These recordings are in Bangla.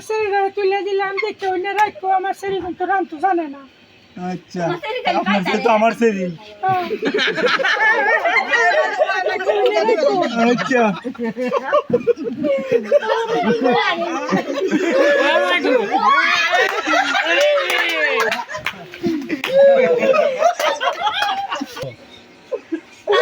আমার শরীরে তুলে দিলাম দেখতে অন্য রাখব আমার শরীর কিন্তু রান্ত জানে না আচ্ছা আপনার তো আমার সেরি হ্যাঁ। আচ্ছা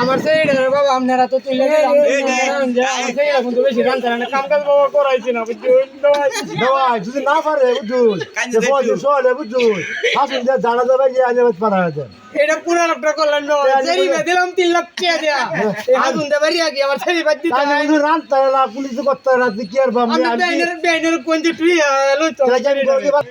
আমার শরীরে বাবা আপনারা তো কিন্তু বেশি রান না কাম কাজ বাবা করাইছি না দেওয়া যদি না পারে বুঝুন যে বুঝুন হাসুন যে জানা যাবে যে আজ পারা আছে এটা পুরো লোকটা করলেন না দিলাম তিন লাখ টাকা দেয়া এই হাগুন আগে আমার শরীর বাদ দিতে তাই। বুঝুন রান তারা না পুলিশ করতে না কি আর বাম আমি ব্যানের ব্যানের কোন যে তুই লই